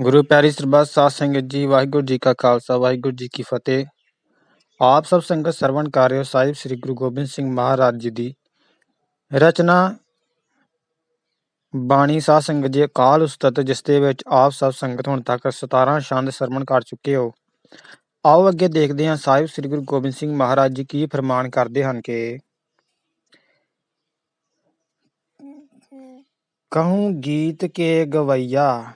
ਗੁਰੂ ਪਿਆਰੀ ਸਰਬੱਤ ਸਾਧ ਸੰਗਤ ਜੀ ਵਾਹਿਗੁਰੂ ਜੀ ਕਾ ਖਾਲਸਾ ਵਾਹਿਗੁਰੂ ਜੀ ਕੀ ਫਤਿਹ। ਆਪ ਸਭ ਸੰਗਤ ਸਰਵਣ ਕਰ ਰਹੇ ਹੋ ਸਾਹਿਬ ਸ੍ਰੀ ਗੁਰੂ ਗੋਬਿੰਦ ਸਿੰਘ ਮਹਾਰਾਜ ਜੀ ਦੀ ਰਚਨਾ। ਬਾਣੀ ਸਾਧ ਸੰਗਤ ਜੀ ਅਕਾਲ ਉਸਤਤ ਜਿਸ ਦੇ ਵਿੱਚ ਆਪ ਸਭ ਸੰਗਤ ਹੁਣ ਤੱਕ 17 ਛੰਦ ਸਰਵਣ ਕਰ ਚੁੱਕੇ ਹੋ। ਆਓ ਅੱਗੇ ਦੇਖਦੇ ਹਾਂ ਸਾਹਿਬ ਸ੍ਰੀ ਗੁਰੂ ਗੋਬਿੰਦ ਸਿੰਘ ਮਹਾਰਾਜ ਜੀ ਕੀ ਫਰਮਾਨ ਕਰਦੇ ਹਨ ਕਿ ਕਹੂੰ ਗੀਤ ਕੇ ਗਵਈਆ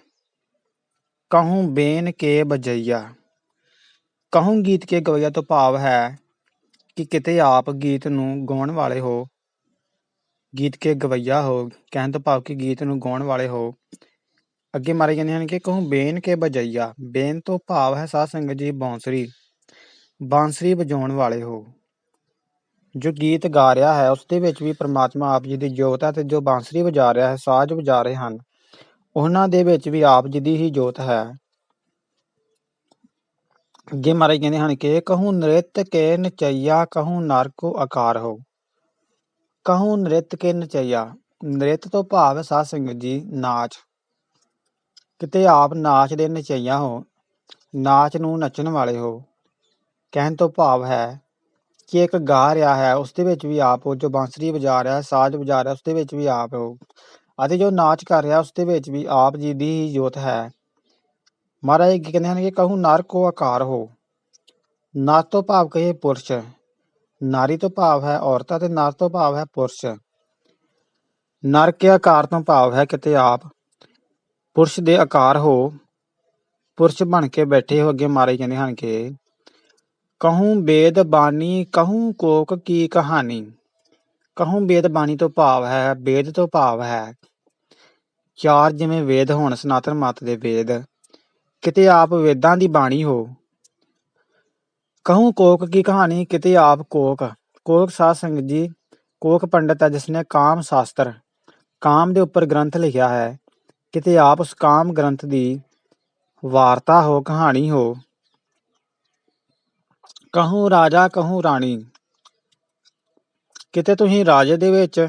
ਕਹੂੰ ਬੇਨ ਕੇ ਬਜਈਆ। ਕਹੂੰ ਗੀਤ ਕੇ ਗਵਈਆ ਤੋਂ ਭਾਵ ਹੈ ਕਿ ਕਿਤੇ ਆਪ ਗੀਤ ਨੂੰ ਗਾਉਣ ਵਾਲੇ ਹੋ। ਗੀਤ ਕੇ ਗਵਈਆ ਹੋ, ਕਹਿਣ ਤੋਂ ਭਾਵ ਕਿ ਗੀਤ ਨੂੰ ਗਾਉਣ ਵਾਲੇ ਹੋ। ਅੱਗੇ ਮਾਰੇ ਜਾਂਦੇ ਹਨ ਕਿ ਕਹੂੰ ਬੇਨ ਕੇ ਬਜਈਆ। ਬੇਨ ਤੋਂ ਭਾਵ ਹੈ ਸਾਧ ਸੰਗਤ ਜੀ ਬਾਂਸਰੀ। ਬਾਂਸਰੀ ਵਜਾਉਣ ਵਾਲੇ ਹੋ। ਜੋ ਗੀਤ ਗਾ ਰਿਹਾ ਹੈ, ਉਸ ਦੇ ਵਿੱਚ ਵੀ ਪ੍ਰਮਾਤਮਾ ਆਪ ਜੀ ਦੀ ਜੋਤ ਹੈ ਤੇ ਜੋ ਬਾਂਸਰੀ ਵਜਾ ਰਿਹਾ ਹੈ, ਸਾਜ਼ ਵਜਾ ਰਹੇ ਹਨ। ਉਹਨਾਂ ਦੇ ਵਿੱਚ ਵੀ ਆਪ ਜੀ ਦੀ ਹੀ ਜੋਤ ਹੈ। ਅੱਗੇ ਮਾਰੇ ਕਹਿੰਦੇ ਹਨ ਕਿ ਕਹੂੰ ਨ੍ਰਿਤ ਕੇ ਨਚਈਆ, ਕਹੂੰ ਨਰ ਆਕਾਰ ਹੋ। ਕਹੂੰ ਨ੍ਰਿਤ ਕੇ ਨਚਈਆ, ਨ੍ਰਿਤ ਤੋਂ ਭਾਵ ਹੈ ਸਾਧ ਸੰਗਤ ਜੀ, ਨਾਚ। ਕਿਤੇ ਆਪ ਨਾਚ ਦੇ ਨਚਈਆ ਹੋ, ਨਾਚ ਨੂੰ ਨੱਚਣ ਵਾਲੇ ਹੋ, ਕਹਿਣ ਤੋਂ ਭਾਵ ਹੈ ਕਿ ਇੱਕ ਗਾ ਰਿਹਾ ਹੈ, ਉਸ ਦੇ ਵਿੱਚ ਵੀ ਆਪ ਹੋ ਜੋ ਬਾਂਸਰੀ ਵਜਾ ਰਿਹਾ ਹੈ ਸਾਜ਼ ਵਜਾ ਰਿਹਾ, ਉਸ ਦੇ ਵਿੱਚ ਵੀ ਆਪ ਹੋ ਅਤੇ ਜੋ ਨਾਚ ਕਰ ਰਿਹਾ ਉਸ ਦੇ ਵਿੱਚ ਵੀ ਆਪ ਜੀ ਦੀ ਹੀ ਜੋਤ ਹੈ। ਮਹਾਰਾਜ ਕੀ ਕਹਿੰਦੇ ਹਨ ਕਿ ਕਹੂੰ, ਨਰ ਕੋ ਆਕਾਰ ਹੋ। ਨਰ ਤੋਂ ਭਾਵ ਕਹੇ ਪੁਰਸ਼। ਨਾਰੀ ਤੋਂ ਭਾਵ ਹੈ ਔਰਤ ਤੇ ਨਰ ਤੋਂ ਭਾਵ ਹੈ ਪੁਰਸ਼। ਨਰ ਕੇ ਆਕਾਰ ਤੋਂ ਭਾਵ ਹੈ ਕਿਤੇ ਆਪ। ਪੁਰਸ਼ ਦੇ ਆਕਾਰ ਹੋ। ਪੁਰਸ਼ ਬਣ ਕੇ ਬੈਠੇ ਹੋ ਅੱਗੇ ਮਾਰੇ ਕਹਿੰਦੇ ਹਨ ਕਿ ਕਹੂੰ ਵੇਦ ਬਾਣੀ, ਕਹੂੰ ਕੋਕ ਕੀ ਕਹਾਣੀ। ਕਹੂੰ ਵੇਦ ਬਾਣੀ ਤੋਂ ਭਾਵ ਹੈ, ਬੇਦ ਤੋਂ ਭਾਵ ਹੈ। ਚਾਰ ਜਿਵੇਂ ਵੇਦ ਹੋਣ, ਸਨਾਤਨ ਮਤ ਦੇ ਵੇਦ, ਕਿਤੇ ਆਪ ਵੇਦਾਂ ਦੀ ਬਾਣੀ ਹੋ। ਕਹੂੰ ਕੋਕ ਕੀ ਕਹਾਣੀ, ਕਿਤੇ ਆਪ ਕੋਕ। ਕੋਕ ਸਾਧ ਸੰਗਤ ਜੀ, ਕੋਕ ਪੰਡਤ ਹੈ ਜਿਸ ਨੇ ਕਾਮ ਸ਼ਾਸਤਰ, ਕਾਮ ਦੇ ਉੱਪਰ ਗ੍ਰੰਥ ਲਿਖਿਆ ਹੈ। ਕਿਤੇ ਆਪ ਉਸ ਕਾਮ ਗ੍ਰੰਥ ਦੀ ਵਾਰਤਾ ਹੋ, ਕਹਾਣੀ ਹੋ। ਕਹੂੰ ਰਾਜਾ, ਕਹੂੰ ਰਾਣੀ। ਕਿਤੇ ਤੁਸੀਂ ਰਾਜੇ ਦੇ ਵਿੱਚ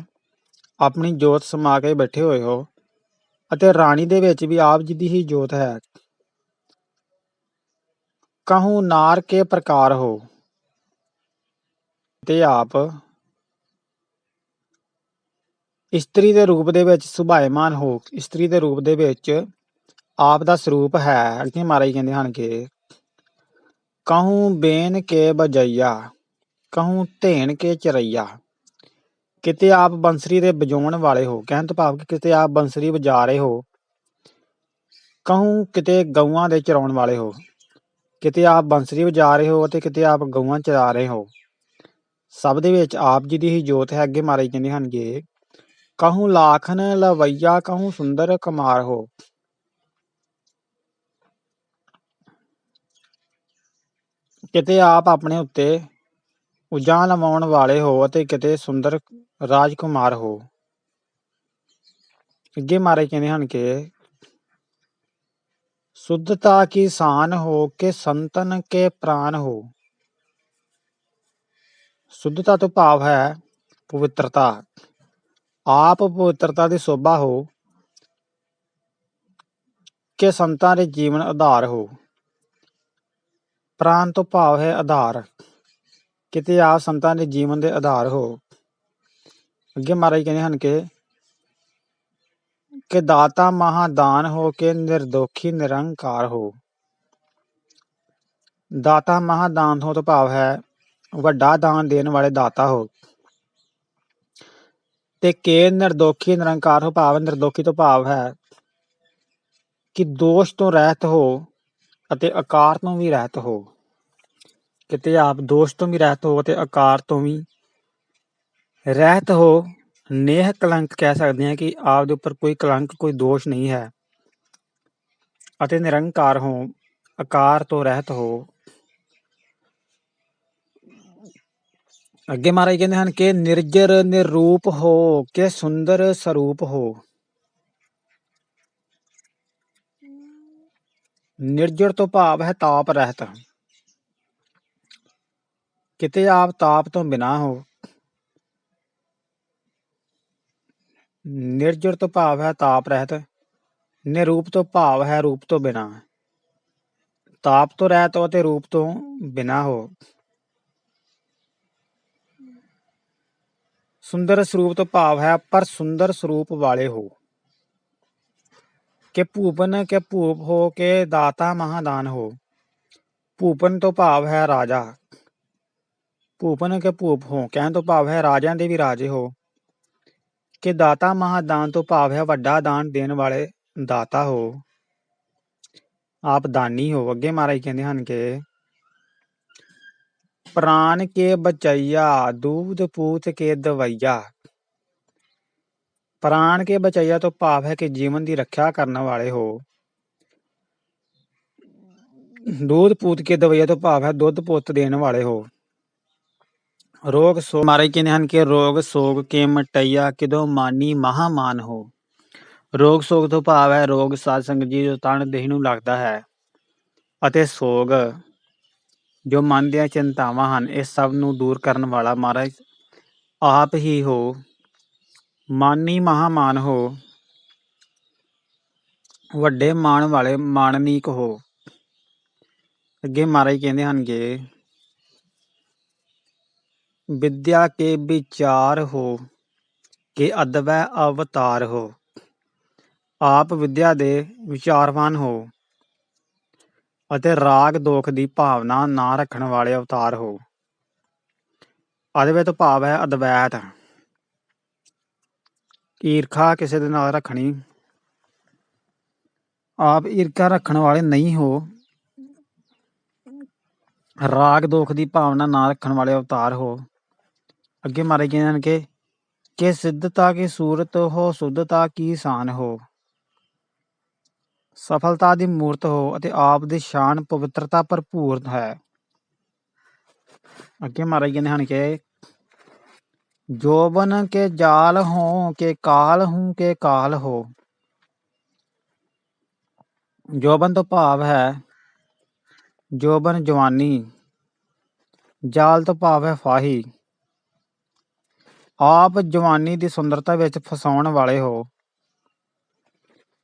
ਆਪਣੀ ਜੋਤ ਸਮਾ ਕੇ ਬੈਠੇ ਹੋਏ ਹੋ ਅਤੇ ਰਾਣੀ ਦੇ ਵਿੱਚ ਵੀ ਆਪ ਜੀ ਦੀ ਹੀ ਜੋਤ ਹੈ। ਕਹੂੰ ਨਾਰ ਕੇ ਪ੍ਰਕਾਰ ਹੋ। ਤੇ ਆਪ ਇਸਤਰੀ ਦੇ ਰੂਪ ਦੇ ਵਿੱਚ ਸੁਭਾਇਮਾਨ ਹੋ। ਇਸਤਰੀ ਦੇ ਰੂਪ ਦੇ ਵਿੱਚ ਆਪ ਦਾ ਸਰੂਪ ਹੈ ਅੱਗੇ ਮਹਾਰਾਜ ਕਹਿੰਦੇ ਹਨ ਕਿ ਕਹੂੰ ਬੇਨ ਕੇ ਬਜਈਆ, ਕਹੂੰ ਧੇਨ ਕੇ ਚਰਈਆ। ਕਿਤੇ ਆਪ ਬੰਸਰੀ ਦੇ ਵਜਾਉਣ ਵਾਲੇ ਹੋ, ਕਹਿਣ ਤੋਂ ਭਾਵ ਕਿ ਕਿਤੇ ਆਪ ਬੰਸਰੀ ਵਜਾ ਰਹੇ ਹੋ, ਕਹੂੰ ਕਿਤੇ ਗਊਆਂ ਦੇ ਚਰਾਉਣ ਵਾਲੇ ਹੋ, ਕਿਤੇ ਆਪ ਬੰਸਰੀ ਵਜਾ ਰਹੇ ਹੋ ਅਤੇ ਕਿਤੇ ਆਪ ਗਊਆਂ ਚਰਾ ਰਹੇ ਹੋ। ਸਭ ਦੇ ਵਿੱਚ ਆਪ ਜੀ ਦੀ ਹੀ ਜੋਤ ਹੈ, ਅੱਗੇ ਮਾਰੇ ਕਹਿੰਦੇ ਹਨ ਕਿ ਕਹੂੰ ਲਾਖਨ ਲਵਈਆ, ਕਹੂੰ ਸੁੰਦਰ ਕੁਮਾਰ ਹੋ। ਕਿਤੇ ਆਪ ਆਪਣੇ ਉੱਤੇ ਉਜਾਨ ਲਵਾਉਣ ਵਾਲੇ ਹੋ ਅਤੇ ਕਿਤੇ ਸੁੰਦਰ ਰਾਜਕੁਮਾਰ ਹੋ। ਅੱਗੇ ਮਾਰੇ ਕਹਿੰਦੇ ਹਨ ਕਿ ਸੁੱਧਤਾ ਕੀ ਸਾਨ ਹੋ ਕੇ ਸੰਤਨ ਕੇ ਪ੍ਰਾਨ ਹੋ? ਸੁੱਧਤਾ ਤੋਂ ਭਾਵ ਹੈ ਪਵਿੱਤਰਤਾ। ਆਪ ਪਵਿੱਤਰਤਾ ਦੀ ਸੋਭਾ ਹੋ ਕੇ ਸੰਤਾਂ ਦੇ ਜੀਵਨ ਆਧਾਰ ਹੋ। ਪ੍ਰਾਨ ਤੋਂ ਭਾਵ ਹੈ ਆਧਾਰ। ਕਿਤੇ ਆਪ ਸੰਤਾਂ ਦੇ ਜੀਵਨ ਦੇ ਆਧਾਰ ਹੋ। ਅੱਗੇ ਮਹਾਰਾਜ ਕਹਿੰਦੇ ਹਨ ਕਿ ਕਿ ਦਾਤਾ ਮਹਾਦਾਨ ਹੋ ਕੇ ਨਿਰਦੋਖੀ ਨਿਰੰਕਾਰ ਹੋ। ਦਾਤਾ ਮਹਾਦਾਨ ਹੋ ਤੋਂ ਭਾਵ ਹੈ ਵੱਡਾ ਦਾਨ ਦੇਣ ਵਾਲੇ ਦਾਤਾ ਹੋ। ਤੇ ਕੇ ਨਿਰਦੋਖੀ ਨਿਰੰਕਾਰ ਹੋ ਭਾਵ ਨਿਰਦੋਖੀ ਤੋਂ ਭਾਵ ਹੈ ਕਿ ਦੋਸ਼ ਤੋਂ ਰਹਿਤ ਹੋ ਅਤੇ ਆਕਾਰ ਤੋਂ ਵੀ ਰਹਿਤ ਹੋ। ਕਿਤੇ ਆਪ ਦੋਸ਼ ਤੋਂ ਵੀ ਰਹਿਤ ਹੋ ਅਤੇ ਆਕਾਰ ਤੋਂ ਵੀ ਰਹਿਤ ਹੋ, ਨੇਹ ਕਲੰਕ ਕਹਿ ਸਕਦੇ ਹਾਂ ਕਿ ਆਪ ਦੇ ਉੱਪਰ ਕੋਈ ਕਲੰਕ, ਕੋਈ ਦੋਸ਼ ਨਹੀਂ ਹੈ। ਅਤੇ ਨਿਰੰਕਾਰ ਹੋ, ਆਕਾਰ ਤੋਂ ਰਹਿਤ ਹੋ। ਅੱਗੇ ਮਹਾਰਾਜ ਕਹਿੰਦੇ ਹਨ ਕਿ ਨਿਰਜਰ ਨਿਰੂਪ ਹੋ, ਕਿ ਸੁੰਦਰ ਸਰੂਪ ਹੋ। ਨਿਰਜਰ ਤੋਂ ਭਾਵ ਹੈ ਤਾਪ ਰਹਿਤ। ਕਿਤੇ ਆਪ ਤਾਪ ਤੋਂ ਬਿਨਾ ਹੋ। ਨਿਰਜਰ ਤੋਂ ਭਾਵ ਹੈ ਤਾਪ ਰਹਿਤ, ਨਿਰੂਪ ਤੋਂ ਭਾਵ ਹੈ ਰੂਪ ਤੋਂ ਬਿਨਾ। ਤਾਪ ਤੋਂ ਰਹਿਤ ਹੋ ਤੇ ਰੂਪ ਤੋਂ ਬਿਨਾ ਹੋ। ਸੁੰਦਰ ਸਰੂਪ ਤੋਂ ਭਾਵ ਹੈ ਪਰ ਸੁੰਦਰ ਸਰੂਪ ਵਾਲੇ ਹੋ। ਕਿ ਭੂਪਨ, ਕੇ ਭੂਪ ਹੋ, ਕੇ ਦਾਤਾ ਮਹਾਦਾਨ ਹੋ। ਭੂਪਨ ਤੋਂ ਭਾਵ ਹੈ ਰਾਜਾ। ਭੂਪਨ ਕੇ ਭੂਪ ਹੋ ਕਹਿਣ ਤੋਂ ਭਾਵ ਹੈ ਰਾਜਿਆਂ ਦੇ ਵੀ ਰਾਜੇ ਹੋ ਕਿ ਦਾਤਾ ਮਹਾਦਾਨ ਤੋਂ ਭਾਵ ਹੈ ਵੱਡਾ ਦਾਨ ਦੇਣ ਵਾਲੇ ਦਾਤਾ ਹੋ ਆਪ ਦਾਨੀ ਹੋ ਅੱਗੇ ਮਹਾਰਾਜ ਕਹਿੰਦੇ ਹਨ ਕਿ ਪ੍ਰਾਨ ਕੇ ਬਚਈਆ ਦੂਧ ਪੂਤ ਕੇ ਦਵਈਆ ਪ੍ਰਾਨ ਕੇ ਬਚਈਆ ਤੋਂ ਭਾਵ ਹੈ ਕਿ ਜੀਵਨ ਦੀ ਰੱਖਿਆ ਕਰਨ ਵਾਲੇ ਹੋ ਦੁੱਧ ਪੂਤ ਕੇ ਦਵਈਆ ਤੋਂ ਭਾਵ ਹੈ ਦੁੱਧ ਪੁੱਤ ਦੇਣ ਵਾਲੇ ਹੋ ਰੋਗ ਸੋ ਮਹਾਰਾਜ ਕਹਿੰਦੇ ਹਨ ਕਿ ਰੋਗ ਸੋਗ ਕੇ ਮਟਈਆ ਕਿਦੋਂ ਮਾਨੀ ਮਹਾਮਾਨ ਹੋ ਰੋਗ ਸੋਗ ਤੋਂ ਭਾਵ ਹੈ ਰੋਗ ਸਾਧ ਸੰਗਤ ਜੀ ਜੋ ਤਨ ਦੇਹ ਨੂੰ ਲੱਗਦਾ ਹੈ ਅਤੇ ਸੋਗ ਜੋ ਮਨ ਦੀਆਂ ਚਿੰਤਾਵਾਂ ਹਨ ਇਹ ਸਭ ਨੂੰ ਦੂਰ ਕਰਨ ਵਾਲਾ ਮਹਾਰਾਜ ਆਪ ਹੀ ਹੋ ਮਾਨੀ ਮਹਾਮਾਨ ਹੋ ਵੱਡੇ ਮਾਣ ਵਾਲੇ ਮਾਨਨੀਕ ਹੋ ਅੱਗੇ ਮਹਾਰਾਜ ਕਹਿੰਦੇ ਹਨਗੇ ਕਿ ਵਿਦਿਆ ਕੇ ਵਿਚਾਰ ਹੋ, ਕਿ ਅਦਵੈ ਅਵਤਾਰ ਹੋ। ਆਪ ਵਿਦਿਆ ਦੇ ਵਿਚਾਰਵਾਨ ਹੋ ਅਤੇ ਰਾਗ ਦੋਖ ਦੀ ਭਾਵਨਾ ਨਾ ਰੱਖਣ ਵਾਲੇ ਅਵਤਾਰ ਹੋ। ਅਦਵੈਤ ਭਾਵ ਹੈ ਅਦਵੈਤ। ਈਰਖਾ ਕਿਸੇ ਦੇ ਨਾਲ ਰੱਖਣੀ। ਆਪ ਈਰਖਾ ਰੱਖਣ ਵਾਲੇ ਨਹੀਂ ਹੋ। ਰਾਗ ਦੋਖ ਦੀ ਭਾਵਨਾ ਨਾ ਰੱਖਣ ਵਾਲੇ ਅਵਤਾਰ ਹੋ। ਅੱਗੇ ਮਾਰੇ ਗਏ ਹਨ ਕਿ ਕਿ ਸਿੱਧਤਾ ਕੀ ਸੂਰਤ ਹੋ, ਸੁੱਧਤਾ ਕੀ ਸ਼ਾਨ ਹੋ? ਸਫਲਤਾ ਦੀ ਮੂਰਤ ਹੋ ਅਤੇ ਆਪ ਦੀ ਸ਼ਾਨ ਪਵਿੱਤਰਤਾ ਭਰਪੂਰ ਹੈ। ਅੱਗੇ ਮਾਰੇ ਗਏ ਹਨ ਕਿ ਜੋਬਨ ਕੇ ਜਾਲ ਹੋ, ਕੇ ਕਾਲ ਹੂੰ, ਕੇ ਕਾਲ ਹੋ। ਜੋਬਨ ਤੋਂ ਭਾਵ ਹੈ ਜੋਬਨ ਜਵਾਨੀ, ਜਾਲ ਤੋਂ ਭਾਵ ਹੈ ਫਾਹੀ। ਆਪ ਜਵਾਨੀ ਦੀ ਸੁੰਦਰਤਾ ਵਿੱਚ ਫਸਾਉਣ ਵਾਲੇ ਹੋ।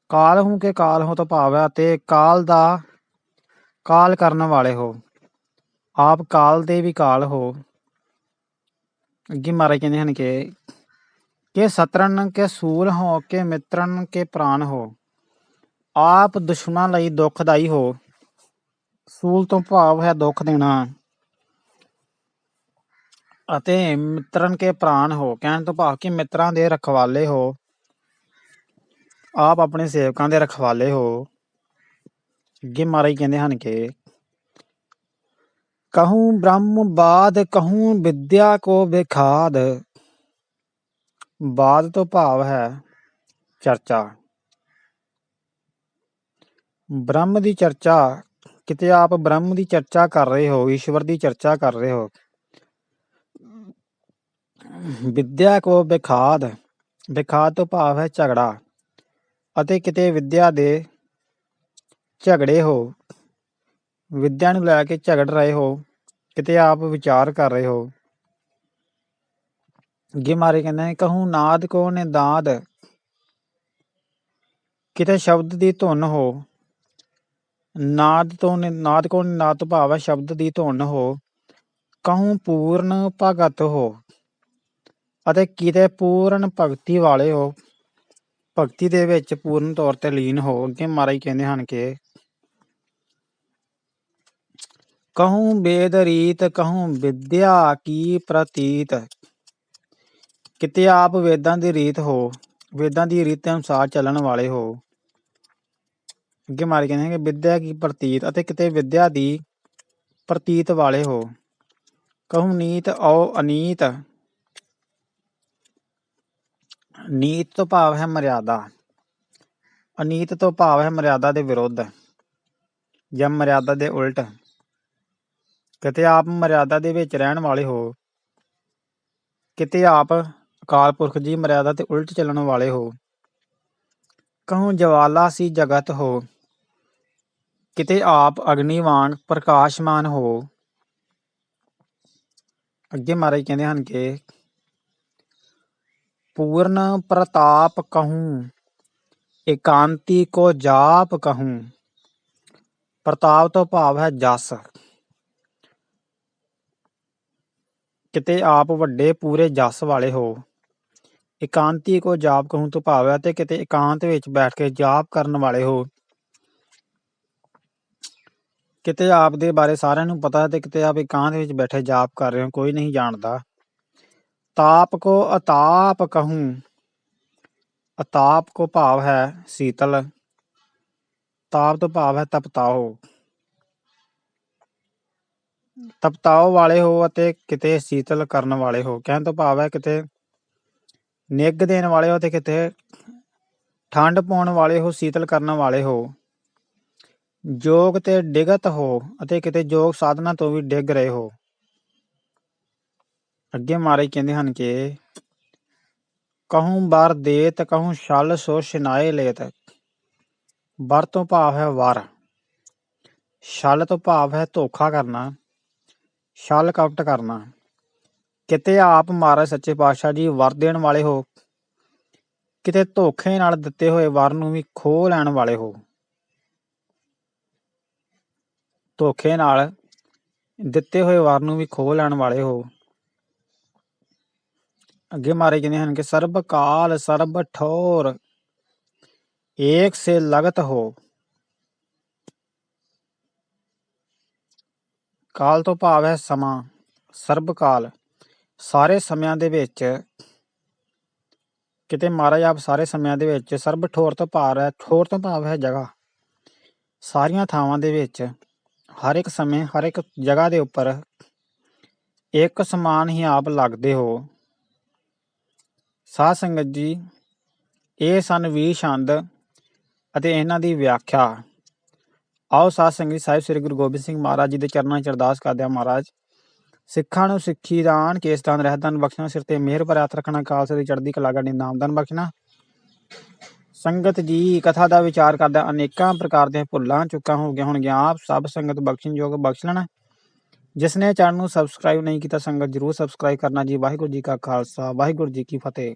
ਕਾਲ ਹੂੰ ਕੇ ਕਾਲ ਹੋ ਤੋਂ ਭਾਵ ਹੈ ਤੇ ਕਾਲ ਦਾ ਕਾਲ ਕਰਨ ਵਾਲੇ ਹੋ। ਆਪ ਕਾਲ ਦੇ ਵੀ ਕਾਲ ਹੋ। ਅੱਗੇ ਮਹਾਰਾਜ ਕਹਿੰਦੇ ਹਨ ਕਿ ਕਿ ਸਤਰਨ ਕੇ ਸੂਲ ਹੋ, ਕੇ ਮਿੱਤਰਨ ਕੇ ਪ੍ਰਾਨ ਹੋ। ਆਪ ਦੁਸ਼ਮਣਾਂ ਲਈ ਦੁਖਦਾਈ ਹੋ। ਸੂਲ ਤੋਂ ਭਾਵ ਹੈ ਦੁੱਖ ਦੇਣਾ। ਅਤੇ ਮਿੱਤਰਨ ਕੇ ਪ੍ਰਾਣ ਹੋ, ਕਹਿਣ ਤੋਂ ਭਾਵ ਕਿ ਮਿੱਤਰਾਂ ਦੇ ਰਖਵਾਲੇ ਹੋ। ਆਪ ਆਪਣੇ ਸੇਵਕਾਂ ਦੇ ਰਖਵਾਲੇ ਹੋ। ਅੱਗੇ ਮਹਾਰਾਜ ਕਹਿੰਦੇ ਹਨ ਕਿ, ਕਹੂੰ ਬ੍ਰਹਮ ਬਾਦ, ਕਹੂੰ ਵਿਦਿਆ ਕੋ ਵਿਖਾਦ। ਬਾਦ ਤੋਂ ਭਾਵ ਹੈ ਚਰਚਾ। ਬ੍ਰਹਮ ਦੀ ਚਰਚਾ, ਕਿਤੇ ਆਪ ਬ੍ਰਹਮ ਦੀ ਚਰਚਾ ਕਰ ਰਹੇ ਹੋ, ਈਸ਼ਵਰ ਦੀ ਚਰਚਾ ਕਰ ਰਹੇ ਹੋ। ਵਿਦਿਆ ਕੋ ਵਿਖਾਦ ਵਿਖਾਦ ਤੋਂ ਭਾਵ ਹੈ ਝਗੜਾ, ਅਤੇ ਕਿਤੇ ਵਿਦਿਆ ਦੇ ਝਗੜੇ ਹੋ, ਵਿਦਿਆ ਨੂੰ ਲੈ ਕੇ ਝਗੜ ਰਹੇ ਹੋ, ਕਿਤੇ ਆਪ ਵਿਚਾਰ ਕਰ ਰਹੇ ਹੋ। ਅੱਗੇ ਮਾਰੇ ਕਹਿੰਦੇ ਨੇ, ਕਹੂੰ ਨਾਦ ਕੋ ਨੇ ਦਾਦ ਕਿਤੇ ਸ਼ਬਦ ਦੀ ਧੁਨ ਹੋ, ਨਾਦ ਤੋਂ ਨਾਦ ਕੋ ਨਾਦ ਭਾਵ ਹੈ ਸ਼ਬਦ ਦੀ ਧੁਨ ਹੋ, ਕਹੂੰ ਪੂਰਨ ਭਗਤ ਹੋ। ਅਤੇ ਕਿਤੇ ਪੂਰਨ ਭਗਤੀ ਵਾਲੇ ਹੋ। ਭਗਤੀ ਦੇ ਵਿੱਚ ਪੂਰਨ ਤੌਰ ਤੇ ਲੀਨ ਹੋ। ਅੱਗੇ ਮਹਾਰਾਜ ਕਹਿੰਦੇ ਹਨ ਕਿ ਕਹੂੰ ਵੇਦ ਰੀਤ, ਕਹੂੰ ਵਿਦਿਆ ਕੀ ਪ੍ਰਤੀਤ। ਕਿਤੇ ਆਪ ਵੇਦਾਂ ਦੀ ਰੀਤ ਹੋ, ਵੇਦਾਂ ਦੀ ਰੀਤ ਅਨੁਸਾਰ ਚੱਲਣ ਵਾਲੇ ਹੋ। ਅੱਗੇ ਮਾਰੇ ਕਹਿੰਦੇ ਹਨ ਕਿ ਵਿਦਿਆ ਕੀ ਪ੍ਰਤੀਤ ਅਤੇ ਕਿਤੇ ਵਿਦਿਆ ਦੀ ਪ੍ਰਤੀਤ ਵਾਲੇ ਹੋ। ਕਹੂੰ ਨੀਤ, ਔ ਅਨੀਤ। ਨੀਤ ਤੋਂ ਭਾਵ ਹੈ ਮਰਿਆਦਾ। ਅਨੀਤ ਤੋਂ ਭਾਵ ਹੈ ਮਰਿਆਦਾ ਦੇ ਵਿਰੁੱਧ ਜਾਂ ਮਰਿਆਦਾ ਦੇ ਉਲਟ। ਕਿਤੇ ਆਪ ਮਰਿਆਦਾ ਦੇ ਵਿੱਚ ਰਹਿਣ ਵਾਲੇ ਹੋ, ਕਿਤੇ ਆਪ ਅਕਾਲ ਪੁਰਖ ਜੀ ਮਰਿਆਦਾ ਤੇ ਉਲਟ ਚੱਲਣ ਵਾਲੇ ਹੋ, ਕਹੂੰ ਜਵਾਲਾ ਸੀ ਜਗਤ ਹੋ, ਕਿਤੇ ਆਪ ਅਗਨੀ ਵਾਂਗ ਪ੍ਰਕਾਸ਼ਮਾਨ ਹੋ। ਅੱਗੇ ਮਹਾਰਾਜ ਕਹਿੰਦੇ ਹਨ ਕਿ ਪੂਰਨ ਪ੍ਰਤਾਪ ਕਹੂੰ ਇਕਾਂਤੀ ਕੋ ਜਾਪ ਕਹੂੰ ਪ੍ਰਤਾਪ ਤੋਂ ਭਾਵ ਹੈ ਜਸ ਕਿਤੇ ਆਪ ਵੱਡੇ ਪੂਰੇ ਜਸ ਵਾਲੇ ਹੋ ਇਕਾਂਤੀ ਕੋ ਜਾਪ ਕਹੂੰ ਤੋਂ ਭਾਵ ਹੈ ਤੇ ਕਿਤੇ ਇਕਾਂਤ ਵਿੱਚ ਬੈਠ ਕੇ ਜਾਪ ਕਰਨ ਵਾਲੇ ਹੋ ਕਿਤੇ ਆਪ ਦੇ ਬਾਰੇ ਸਾਰਿਆਂ ਨੂੰ ਪਤਾ ਹੈ ਤੇ ਕਿਤੇ ਆਪ ਇਕਾਂਤ ਵਿੱਚ ਬੈਠੇ ਜਾਪ ਕਰ ਰਹੇ ਹੋ ਕੋਈ ਨਹੀਂ ਜਾਣਦਾ ਤਾਪ ਕੋ ਅਤਾਪ ਕਹੂੰ। ਅਤਾਪ ਕੋ ਭਾਵ ਹੈ ਸੀਤਲ। ਤਾਪ ਤੋਂ ਭਾਵ ਹੈ ਤਪਤਾਓ। ਤਪਤਾਓ ਵਾਲੇ ਹੋ ਅਤੇ ਕਿਤੇ ਸੀਤਲ ਕਰਨ ਵਾਲੇ ਹੋ। ਕਹਿਣ ਤੋਂ ਭਾਵ ਹੈ ਕਿਤੇ ਨਿੱਘ ਦੇਣ ਵਾਲੇ ਹੋ ਤੇ ਕਿਤੇ ਠੰਡ ਪਾਉਣ ਵਾਲੇ ਹੋ, ਸੀਤਲ ਕਰਨ ਵਾਲੇ ਹੋ। ਜੋਗ ਤੇ ਡਿਗਤ ਹੋ ਅਤੇ ਕਿਤੇ ਜੋਗ ਸਾਧਨਾ ਤੋਂ ਵੀ ਡਿੱਗ ਰਹੇ ਹੋ। ਅੱਗੇ ਮਾਰੇ ਕਹਿੰਦੇ ਹਨ ਕਿ ਕਹੂੰ ਬਰ ਦੇਤ ਕਹੂੰ ਛਲ ਸੋ ਸ਼ਨਾਏ ਲੇਤ ਵਰ ਤੋਂ ਭਾਵ ਹੈ ਵਾਰ। ਛਲ ਤੋਂ ਭਾਵ ਹੈ ਧੋਖਾ ਕਰਨਾ। ਛਲ ਕਪਟ ਕਰਨਾ। ਕਿਤੇ ਆਪ ਮਹਾਰਾਜ ਸੱਚੇ ਪਾਤਸ਼ਾਹ ਜੀ ਵਰ ਦੇਣ ਵਾਲੇ ਹੋ। ਕਿਤੇ ਧੋਖੇ ਨਾਲ ਦਿੱਤੇ ਹੋਏ ਵਰ ਨੂੰ ਵੀ ਖੋਹ ਲੈਣ ਵਾਲੇ ਹੋ। ਧੋਖੇ ਨਾਲ ਦਿੱਤੇ ਹੋਏ ਵਰ ਨੂੰ ਵੀ ਖੋਹ ਲੈਣ ਵਾਲੇ ਹੋ। ਅੱਗੇ ਮਾਰੇ ਕਹਿੰਦੇ ਹਨ ਕਿ ਸਰਬ ਕਾਲ, ਸਰਬ ਠੋਰ, ਏਕ ਸੇ ਲਗਤ ਹੋ। ਕਾਲ ਤੋਂ ਭਾਵ ਹੈ ਸਮਾਂ, ਸਰਬ ਕਾਲ। ਸਾਰੇ ਸਮਿਆਂ ਦੇ ਵਿੱਚ, ਕਿਤੇ ਮਹਾਰਾਜ ਆਪ ਸਾਰੇ ਸਮਿਆਂ ਦੇ ਵਿੱਚ ਸਰਬ ਠੋਰ ਤੋਂ ਭਾਵ ਹੈ, ਠੋਰ ਤੋਂ ਭਾਵ ਹੈ ਜਗ੍ਹਾ। ਸਾਰੀਆਂ ਥਾਵਾਂ ਦੇ ਵਿੱਚ, ਹਰ ਇੱਕ ਸਮੇਂ, ਹਰ ਇੱਕ ਜਗ੍ਹਾ ਦੇ ਉੱਪਰ, ਇੱਕ ਸਮਾਨ ਹੀ ਆਪ ਲੱਗਦੇ ਹੋ। ਸਾਧ ਸੰਗਤ ਜੀ, ਇਹ ਸਨ ਵੀਰ ਛੰਦ ਅਤੇ ਇਹਨਾਂ ਦੀ ਵਿਆਖਿਆ। ਆਓ ਸਾਧ ਸੰਗਤ ਸਾਹਿਬ ਸ੍ਰੀ ਗੁਰੂ ਗੋਬਿੰਦ ਸਿੰਘ ਮਹਾਰਾਜ ਜੀ ਦੇ ਚਰਨਾਂ 'ਚ ਅਰਦਾਸ ਕਰਦੇ ਹਾਂ ਮਹਾਰਾਜ। ਸਿੱਖਾਂ ਨੂੰ ਸਿੱਖੀ ਦਾਨ ਕੇਸਦਾਨ ਰਹਿਦਾਨ ਬਖਸ਼ਣਾ, ਸਿਰ ਤੇ ਮਿਹਰ ਭਰਿਆ ਹੱਥ ਰੱਖਣਾ, ਖਾਲਸੇ ਦੀ ਚੜ੍ਹਦੀ ਕਲਾ ਗਾਣੀ ਨਾਮਦਾਨ ਬਖਸ਼ਣਾ। ਸੰਗਤ ਜੀ, ਕਥਾ ਦਾ ਵਿਚਾਰ ਕਰਦਾ ਅਨੇਕਾਂ ਪ੍ਰਕਾਰ ਦੀਆਂ ਭੁੱਲਾਂ, ਚੁੱਕਾਂ ਹੋ ਗਈਆਂ ਹੋਣਗੀਆਂ। ਆਪ ਸਭ ਸੰਗਤ ਬਖਸ਼ਣ ਬਖਸ਼ ਲੈਣਾ। ਜਿਸ ਨੇ ਚੈਨਲ ਨੂੰ ਸਬਸਕ੍ਰਾਈਬ ਨਹੀਂ ਕੀਤਾ ਸੰਗਤ ਜਰੂਰ ਸਬਸਕ੍ਰਾਈਬ ਕਰਨਾ ਜੀ। ਵਾਹਿਗੁਰੂ ਜੀ ਕਾ ਖਾਲਸਾ, ਵਾਹਿਗੁਰੂ ਜੀ ਕੀ ਫਤਿਹ।